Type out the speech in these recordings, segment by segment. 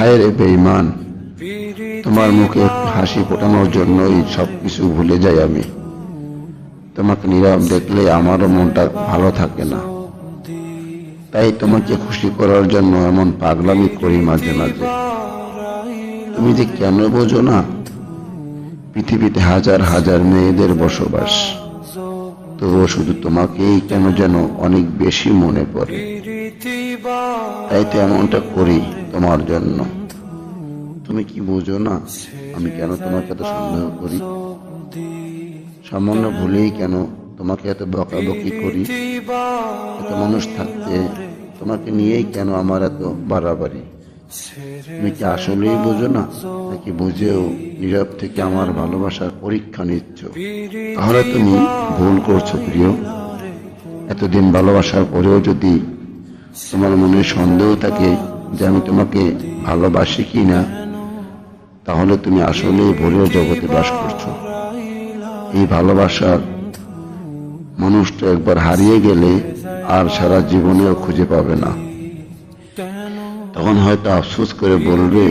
হায় রে বেঈমান। তোমার মুখে হাসি ফোটানোর জন্যই সব কিছু ভুলে যাই আমি। তোমাকে নীরব দেখলে আমারও মনটা ভালো থাকে না। তাই তোমাকে খুশি করার জন্য এমন পাগলামি করি মাঝে মাঝে। তুমি যে কেন বোঝো না? পৃথিবীতে হাজার হাজার মেয়েদের বসবাস। তবুও শুধু তোমাকেই কেন যেন অনেক বেশি মনে পড়ে। তাই তো এমনটা করি। তোমার জন্য। তুমি কি বোঝো না আমি কেন তোমাকে এত সন্দেহ করি? সামান্য ভুলেই কেন তোমাকে এত বকাবকি করি? এত মানুষ থাকতে তোমাকে নিয়েই কেন আমার এত বাড়াবাড়ি? তুমি কি আসলেই বোঝো না? নাকি বুঝেও নীরব থেকে আমার ভালোবাসার পরীক্ষা নিচ্ছ? তাহলে তুমি ভুল করছ প্রিয়। এতদিন ভালোবাসার পরেও যদি তোমার মনে সন্দেহ থাকে যে আমি তোমাকে ভালোবাসি কি না তাহলে তুমি আসলেই ভুলের জগতে বাস করছ। এই ভালোবাসার মানুষটা একবার হারিয়ে গেলে আর সারা জীবনেও খুঁজে পাবে না। তখন হয়তো আফসোস করে বলবে,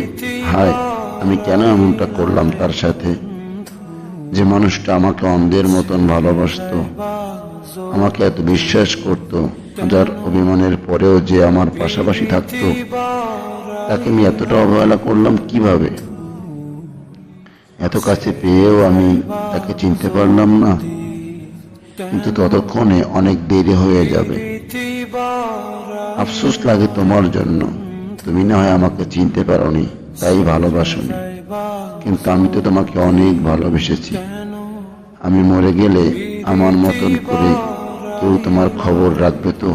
হায়, আমি কেন এমনটা করলাম তার সাথে? যে মানুষটা আমাকে অন্ধের মতন ভালোবাসতো, আমাকে এত বিশ্বাস করত হাজার অভিমানের পরেও যে আমার পাশাপাশি থাকতো, তাকে আমি এতটা অবহেলা করলাম কীভাবে? এত কাছে পেয়েও আমি তাকে চিনতে পারলাম না। কিন্তু ততক্ষণে অনেক দেরি হয়ে যাবে। আফসোস লাগে তোমার জন্য। তুমি না হয় আমাকে চিনতে পারোনি, তাই ভালোবাসনি। কিন্তু আমি তো তোমাকে অনেক ভালোবেসেছি। আমি মরে গেলে আমার মতন করে কেউ তোমার খবর রাখবে তো?